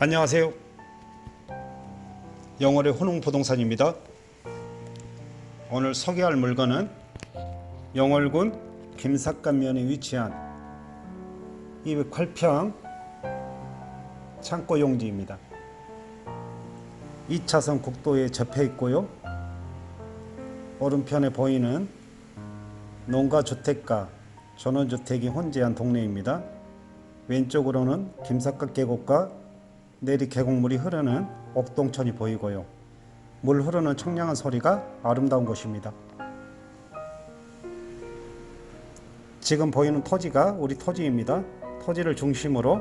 안녕하세요. 영월의 혼웅부동산입니다. 오늘 소개할 물건은 영월군 김삿간면에 위치한 208평 창고 용지입니다. 2차선 국도에 접해 있고요. 오른편에 보이는 농가 주택가 전원주택이 혼재한 동네입니다. 왼쪽으로는 김삿갓 계곡과 내리 계곡물이 흐르는 옥동천이 보이고요. 물 흐르는 청량한 소리가 아름다운 곳입니다. 지금 보이는 토지가 우리 토지입니다. 토지를 중심으로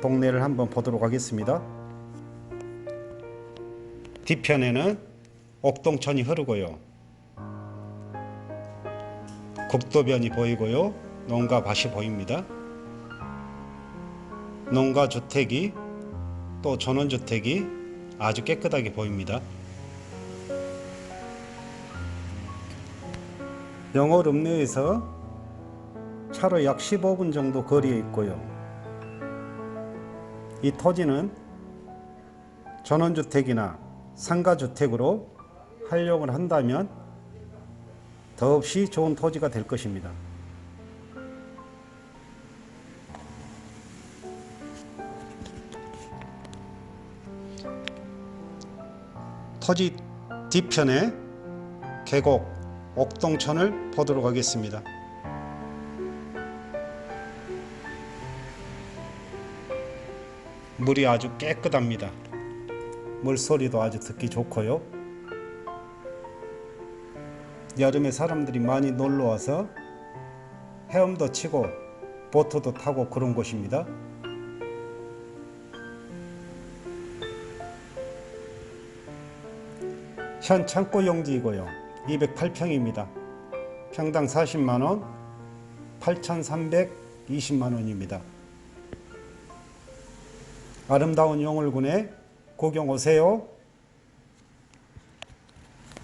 동네를 한번 보도록 하겠습니다. 뒤편에는 옥동천이 흐르고요. 국도변이 보이고요. 농가 밭이 보입니다. 농가 주택이 또 전원주택이 아주 깨끗하게 보입니다. 영월 읍내에서 차로 약 15분 정도 거리에 있고요. 이 토지는 전원주택이나 상가주택으로 활용을 한다면 더없이 좋은 토지가 될 것입니다. 토지 뒤편에 계곡 옥동천을 보도록 하겠습니다. 물이 아주 깨끗합니다. 물소리도 아주 듣기 좋고요. 여름에 사람들이 많이 놀러 와서 헤엄도 치고 보트도 타고 그런 곳입니다. 현 창고 용지이고요. 208평입니다. 평당 40만 원, 8,320만 원입니다. 아름다운 용월군에 구경 오세요.